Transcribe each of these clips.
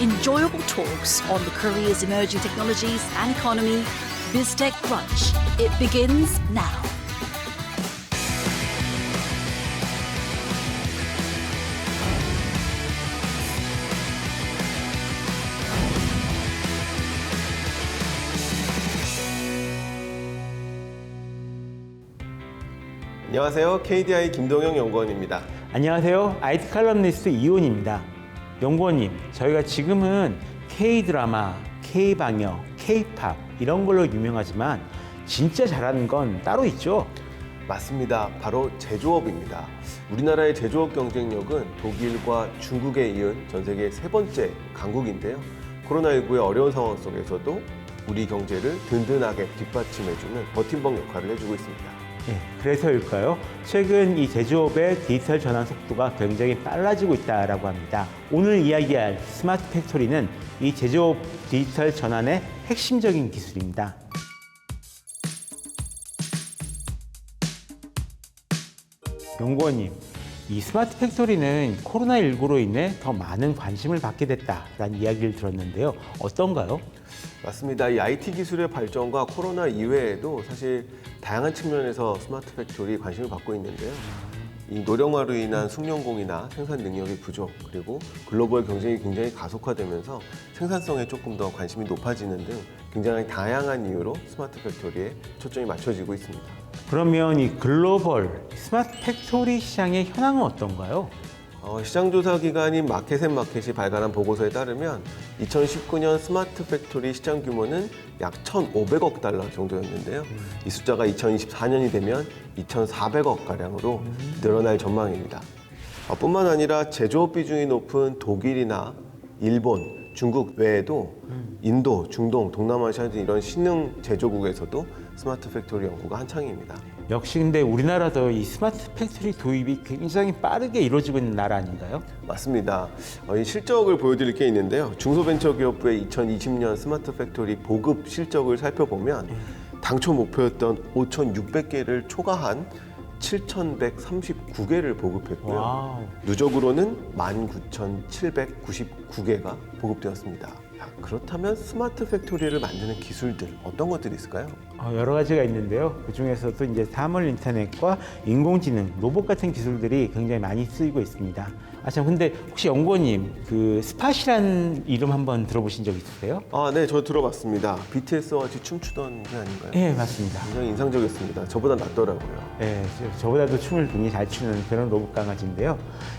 Enjoyable talks on the Korea's emerging technologies and economy. BizTech Brunch. It begins now. 안녕하세요. KDI 김동영 연구원입니다. 안녕하세요. IT 칼럼니스트 이온입니다. 연구원님, 저희가 지금은 K-드라마, K-방역, K-팝 이런 걸로 유명하지만 진짜 잘하는 건 따로 있죠? 맞습니다. 바로 제조업입니다. 우리나라의 제조업 경쟁력은 독일과 중국에 이은 전 세계 세 번째 강국인데요. 코로나19의 어려운 상황 속에서도 우리 경제를 든든하게 뒷받침해주는 버팀목 역할을 해주고 있습니다. 예, 그래서일까요? 최근 이 제조업의 디지털 전환 속도가 굉장히 빨라지고 있다라고 합니다. 오늘 이야기할 스마트 팩토리는 이 제조업 디지털 전환의 핵심적인 기술입니다. 연구원님, 이 스마트 팩토리는 코로나19로 인해 더 많은 관심을 받게 됐다라는 이야기를 들었는데요. 어떤가요? 맞습니다. 이 IT 기술의 발전과 코로나 이외에도 사실 다양한 측면에서 스마트 팩토리 관심을 받고 있는데요. 이 노령화로 인한 숙련공이나 생산 능력의 부족 그리고 글로벌 경쟁이 굉장히 가속화되면서 생산성에 조금 더 관심이 높아지는 등 굉장히 다양한 이유로 스마트 팩토리에 초점이 맞춰지고 있습니다. 그러면 이 글로벌 스마트 팩토리 시장의 현황은 어떤가요? 어, 시장조사 기관인 마켓앤마켓이 발간한 보고서에 따르면 2019년 스마트 팩토리 시장 규모는 약 1,500억 달러 정도였는데요. 이 숫자가 2024년이 되면 2,400억 가량으로 늘어날 전망입니다. 어, 뿐만 아니라 제조업 비중이 높은 독일이나 일본, 중국 외에도 인도, 중동, 동남아시아 등 이런 신흥 제조국에서도 스마트 팩토리 연구가 한창입니다. 역시 근데 우리나라도 이 스마트 팩토리 도입이 굉장히 빠르게 이루어지고 있는 나라 아닌가요? 맞습니다. 어, 이 실적을 보여드릴 게 있는데요. 중소벤처기업부의 2020년 스마트 팩토리 보급 실적을 살펴보면 당초 목표였던 5,600개를 초과한 7,139개를 보급했고요. 와우. 누적으로는 19,799개가 보급되었습니다. 야, 그렇다면 스마트 팩토리를 만드는 기술들 어떤 것들이 있을까요? 어, 여러 가지가 있는데요. 그 중에서도 이제 사물 인터넷과 인공지능, 로봇 같은 기술들이 굉장히 많이 쓰이고 있습니다. 아, 참, 근데 혹시 연구원님, 그 스팟이라는 이름 한번 들어보신 적 있으세요? 아, 네, 저 들어봤습니다. BTS와 같이 춤추던 게 아닌가요? 예, 맞습니다. 굉장히 인상적이었습니다. 저보다 낫더라고요. 예, 저- 저보다도 춤을 굉장히 잘 추는 그런 로봇 강아지인데요.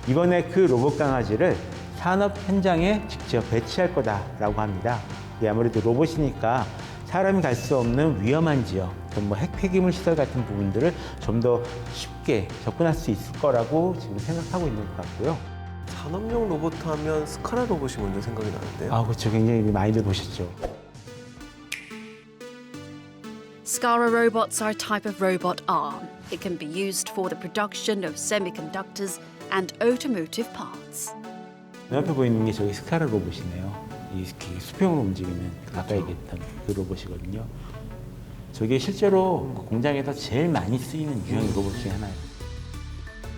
이번에 그 로봇 강아지를 산업 현장에 직접 배치할 거다라고 합니다. 이게 아무래도 로봇이니까 사람이 갈 수 없는 위험한 지역, 또뭐 핵폐기물 시설 같은 부분들을 좀 더 쉽게 접근할 수 있을 거라고 지금 생각하고 있는 것 같고요. 산업용 로봇 하면 스카라 로봇이 먼저 생각이 나는데요. 아, 그렇죠. 굉장히 많이들 보셨죠. SCARA robots are a type of robot arm. It can be used for the production of semiconductors and automotive parts. 눈앞에 보이는 게 저기 스카라 로봇이네요. 이 기- 수평으로 움직이는 아까 얘기했던 그 로봇이거든요. 저게 실제로 그 공장에서 제일 많이 쓰이는 유형 로봇 중에 하나예요.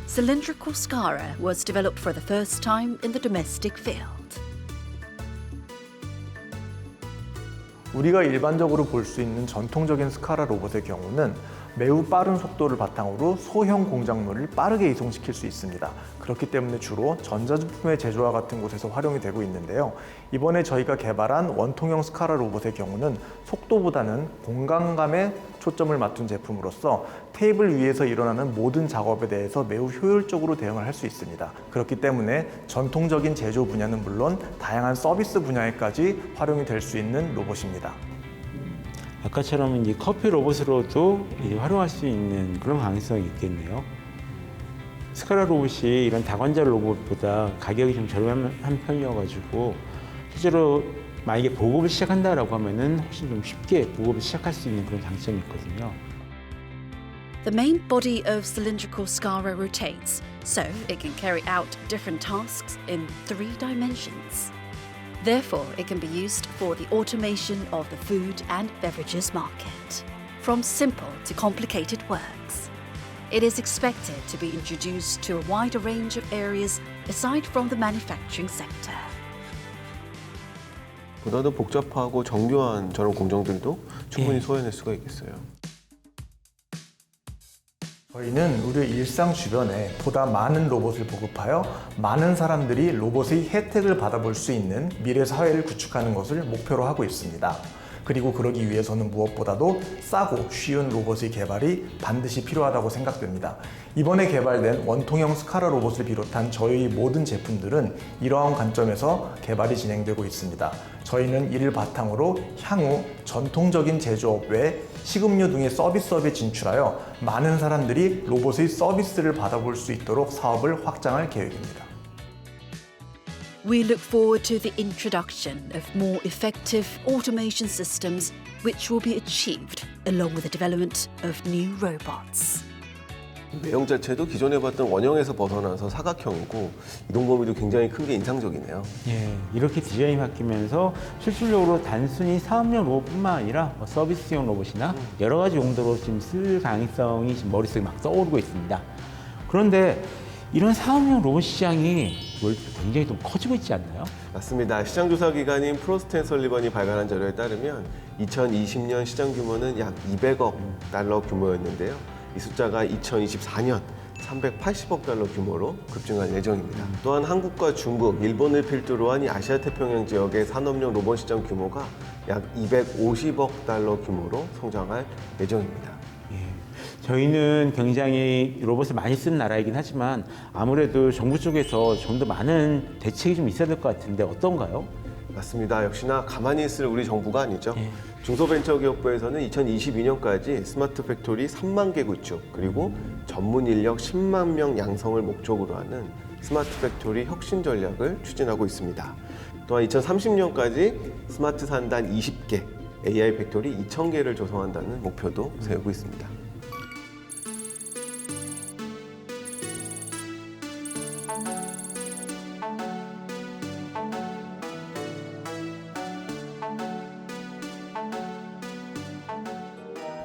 Cylindrical SCARA was developed for the first time in the domestic field. 우리가 일반적으로 볼 수 있는 전통적인 스카라 로봇의 경우는 매우 빠른 속도를 바탕으로 소형 공작물을 빠르게 이송시킬 수 있습니다. 그렇기 때문에 주로 전자제품의 제조와 같은 곳에서 활용이 되고 있는데요. 이번에 저희가 개발한 원통형 스카라 로봇의 경우는 속도보다는 공간감에 초점을 맞춘 제품으로서 테이블 위에서 일어나는 모든 작업에 대해서 매우 효율적으로 대응을 할 수 있습니다. 그렇기 때문에 전통적인 제조 분야는 물론 다양한 서비스 분야에까지 활용이 될 수 있는 로봇입니다. 아까처럼 이제 커피 로봇으로도 이제 활용할 수 있는 그런 가능성이 있겠네요. 스카라 로봇이 이런 다관자 로봇보다 가격이 좀 저렴한 편이어가지고 실제로 만약에 보급을 시작한다라고 하면은 훨씬 좀 쉽게 보급을 시작할 수 있는 그런 장점이 있거든요. The main body of cylindrical SCARA rotates, so it can carry out different tasks in three dimensions. Therefore, it can be used for the automation of the food and beverages market. From simple to complicated works. It is expected to be introduced to a wider range of areas aside from the manufacturing sector. 보다 더 복잡하고 정교한 저런 공정들도 충분히 예. 소화해낼 수가 있겠어요. 저희는 우리 일상 주변에 보다 많은 로봇을 보급하여 많은 사람들이 로봇의 혜택을 받아볼 수 있는 미래 사회를 구축하는 것을 목표로 하고 있습니다. 그리고 그러기 위해서는 무엇보다도 싸고 쉬운 로봇의 개발이 반드시 필요하다고 생각됩니다. 이번에 개발된 원통형 스카라 로봇을 비롯한 저희 모든 제품들은 이러한 관점에서 개발이 진행되고 있습니다. 저희는 이를 바탕으로 향후 전통적인 제조업 외 식음료 등의 서비스업에 진출하여 많은 사람들이 로봇의 서비스를 받아볼 수 있도록 사업을 확장할 계획입니다. We look forward to the introduction of more effective automation systems, which will be achieved along with the development of new robots. 외형 자체도 기존에 봤던 원형에서 벗어나서 사각형이고 이동 범위도 굉장히 큰 게 인상적이네요. 예, 이렇게 디자인이 바뀌면서 실질적으로 단순히 사업용 로봇뿐만 아니라 뭐 서비스용 로봇이나 여러 가지 용도로 지금 쓸 가능성이 지금 머릿속에 막 떠오르고 있습니다. 그런데 이런 사업용 로봇 시장이 뭘 굉장히 좀 커지고 있지 않나요? 맞습니다. 시장 조사 기관인 프로스트 앤 설리번이 발간한 자료에 따르면 2020년 시장 규모는 약 200억 달러 규모였는데요. 이 숫자가 2024년 380억 달러 규모로 급증할 예정입니다. 또한 한국과 중국, 일본을 필두로 한 이 아시아 태평양 지역의 산업용 로봇 시장 규모가 약 250억 달러 규모로 성장할 예정입니다. 예, 저희는 굉장히 로봇을 많이 쓰는 나라이긴 하지만 아무래도 정부 쪽에서 좀 더 많은 대책이 좀 있어야 될 것 같은데 어떤가요? 맞습니다. 역시나 가만히 있을 우리 정부가 아니죠. 예. 중소벤처기업부에서는 2022년까지 스마트 팩토리 3만 개 구축 그리고 전문 인력 10만 명 양성을 목적으로 하는 스마트 팩토리 혁신 전략을 추진하고 있습니다. 또한 2030년까지 스마트 산단 20개, AI 팩토리 2,000개를 조성한다는 목표도 세우고 있습니다.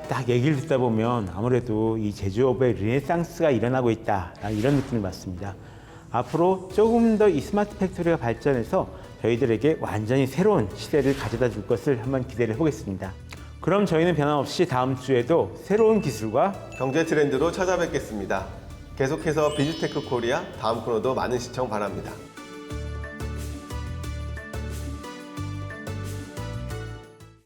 딱 얘기를 듣다 보면 아무래도 이 제조업의 르네상스가 일어나고 있다 이런 느낌을 받습니다. 앞으로 조금 더 이 스마트 팩토리가 발전해서 저희들에게 완전히 새로운 시대를 가져다 줄 것을 한번 기대를 해보겠습니다. 그럼 저희는 변함없이 다음 주에도 새로운 기술과 경제 트렌드로 찾아뵙겠습니다. 계속해서 비즈테크 코리아 다음 코너도 많은 시청 바랍니다.